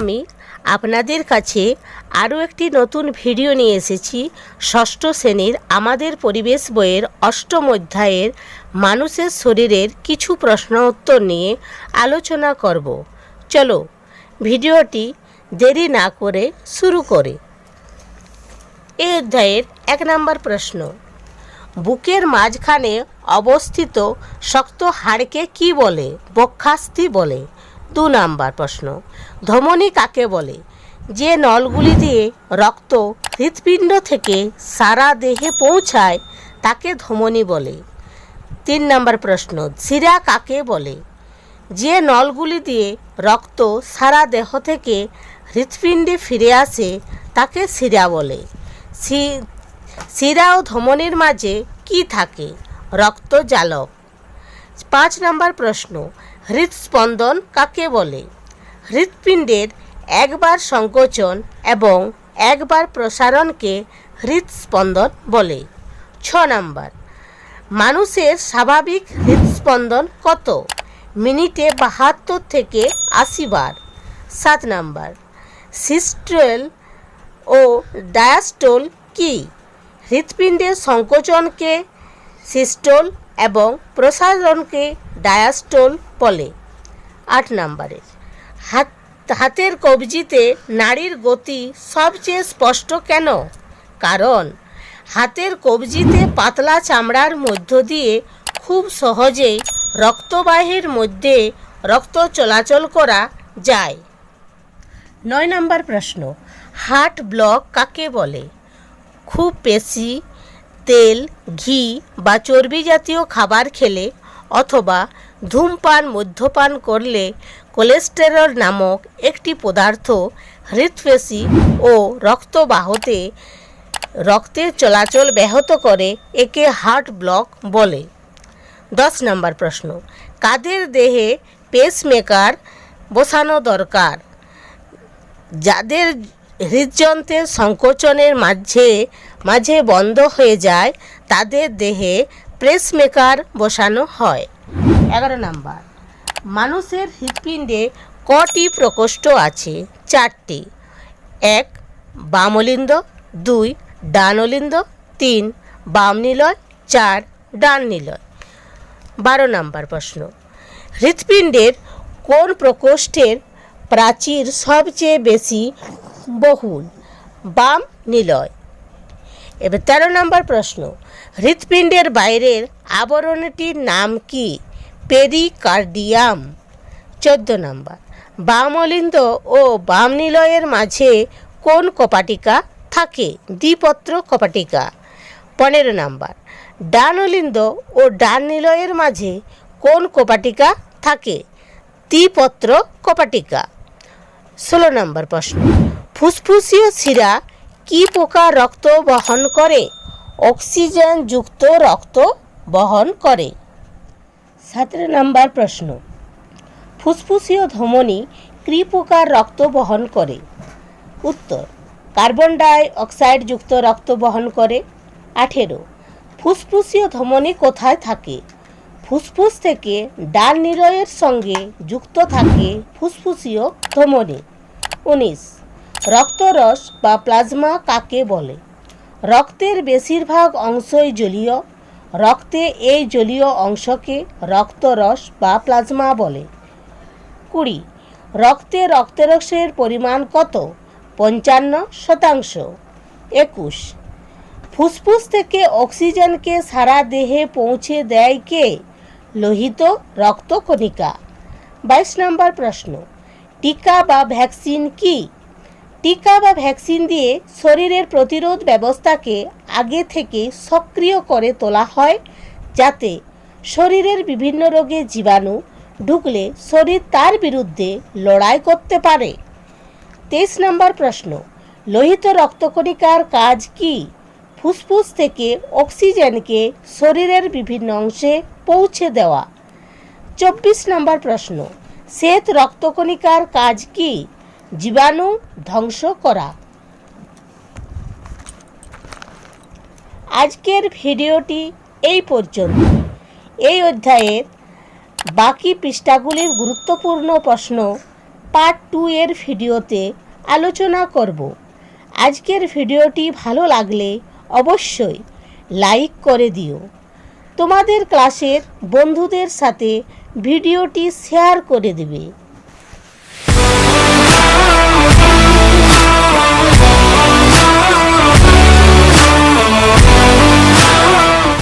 আমি আপনাদের কাছে আরও একটি নতুন ভিডিও নিয়ে এসেছি। ষষ্ঠ শ্রেণির আমাদের পরিবেশ বইয়ের অষ্টম অধ্যায়ের মানুষের শরীরের কিছু প্রশ্ন উত্তর নিয়ে আলোচনা করব। চলো, ভিডিওটি দেরি না করে শুরু করে। এই অধ্যায়ের এক নম্বর প্রশ্ন, বুকের মাঝখানে অবস্থিত শক্ত হাড়কে কি বলে? বক্ষাস্থি বলে। দু নাম্বার প্রশ্ন, ধমনী কাকে বলে? যে নলগুলি দিয়ে রক্ত হৃৎপিণ্ড থেকে সারা দেহে পৌঁছায়, তাকে ধমনী বলে। তিন নম্বর প্রশ্ন, শিরা কাকে বলে? যে নলগুলি দিয়ে রক্ত সারা দেহ থেকে হৃৎপিণ্ডে ফিরে আসে, তাকে শিরা বলে। শিরা ও ধমনীর মাঝে কি থাকে? রক্ত জালক পাঁচ নম্বর প্রশ্ন হৃদস্পন্দন কাকে বলে? হৃৎপিণ্ডের একবার সংকোচন এবং একবার প্রসারণকে হৃদস্পন্দন বলে। ছ নম্বর, মানুষের স্বাভাবিক হৃদস্পন্দন কত? মিনিটে বাহাত্তর থেকে আশি বার। সাত নাম্বার, সিস্ট্রেল ও ডায়াস্টোল কি? হৃৎপিণ্ডের সংকোচনকে সিস্টোল এবং প্রসারণকে ডায়াস্টোল বলে। আট নম্বরের হাত, হাতের কবজিতে নাড়ির গতি সবচেয়ে স্পষ্ট কেন? কারণ, হাতের কবজিতে পাতলা চামড়ার মধ্য দিয়ে খুব সহজেই রক্তবাহীর মধ্যে রক্ত চলাচল করা যায়। নয় নম্বর প্রশ্ন, হার্ট ব্লক কাকে বলে? খুব বেশি তেল, ঘি বা চর্বি জাতীয় খাবার খেলে অথবা ধূমপান, মদ্যপান করলে কোলেস্টেরল নামক একটি পদার্থ হৃৎপেশি ও রক্তবাহতে রক্তের চলাচল ব্যাহত করে, একে হার্ট ব্লক বলে। দশ নম্বর প্রশ্ন। কাদের দেহে পেসমেকার বসানো দরকার? যাদের হৃদযন্ত্রের সংকোচনের মাঝে মাঝে বন্ধ হয়ে যায়, তাদের দেহে প্রেসমেকার বসানো হয়। এগারো নাম্বার। মানুষের হৃৎপিণ্ডে কটি প্রকোষ্ঠ আছে? চারটি। এক বামলিন্দ দুই ডানলিন্দ তিন বাম নিলয় চার ডান নিলয় বারো নাম্বার প্রশ্ন। হৃৎপিণ্ডের কোন প্রকোষ্ঠের প্রাচীর সবচেয়ে বেশি বহুল? বাম নিলয় এবার তেরো নম্বর প্রশ্ন, হৃৎপিণ্ডের বাইরের আবরণটির নাম কি? পেরিকার্ডিয়াম। চোদ্দ নম্বর বামলিন্দ ও বাম নিলয়ের মাঝে কোন কপাটিকা থাকে? দ্বিপত্র কপাটিকা। পনেরো নাম্বার ডানলিন্দ ও ডান নিলয়ের মাঝে কোন কপাটিকা থাকে? দ্বিপত্র কপাটিকা। ষোলো নম্বর প্রশ্ন, ফুসফুসীয় শিরা কি প্রকার রক্ত বহন করে? অক্সিজেন যুক্ত রক্ত বহন করে। সতেরো নম্বর প্রশ্ন। ফুসফুসীয় ধমনী কি প্রকার রক্ত বহন করে? উত্তর, কার্বন ডাই অক্সাইড যুক্ত রক্ত বহন করে। আঠেরো, ফুসফুসীয় ধমনী কোথায় থাকে? ফুসফুস থেকে ডাল নিরয়ের সঙ্গে যুক্ত থাকে ফুসফুসীয় ধমনী। উনিশ রক্তরস বা প্লাজমা কাকে বলে? রক্তের বেশিরভাগ অংশই জলীয়, রক্তে এই জলীয় অংশকে রক্তরস বা প্লাজমা বলে। কুড়ি, রক্তে রক্তরসের পরিমাণ কত? পঞ্চান্ন শতাংশ। একুশ, ফুসফুস থেকে অক্সিজেনকে সারা দেহে পৌঁছে দেয় কে? লোহিত রক্তকণিকা। বাইশ নম্বর প্রশ্ন, টিকা বা ভ্যাকসিন কি? টিকা বা ভ্যাকসিন দিয়ে শরীরের প্রতিরোধ ব্যবস্থাকে আগে থেকে সক্রিয় করে তোলা হয় যাতে শরীরের বিভিন্ন রোগে জীবাণু ঢুকলে শরীর তার বিরুদ্ধে লড়াই করতে পারে। তেইশ নম্বর প্রশ্ন, লোহিত রক্তকণিকার কাজ কি? ফুসফুস থেকে অক্সিজেনকে শরীরের বিভিন্ন অংশে পৌঁছে দেওয়া। চব্বিশ নম্বর প্রশ্ন, শ্বেত রক্তকণিকার কাজ কি? জীবাণু ধ্বংস করা। আজকের ভিডিওটি এই পর্যন্ত। এই অধ্যায়ের বাকি পৃষ্ঠাগুলির গুরুত্বপূর্ণ প্রশ্ন পার্ট টু এর ভিডিওতে আলোচনা করব। আজকের ভিডিওটি ভালো লাগলে অবশ্যই লাইক করে দিও। তোমাদের ক্লাসের বন্ধুদের সাথে ভিডিওটি শেয়ার করে দেবে।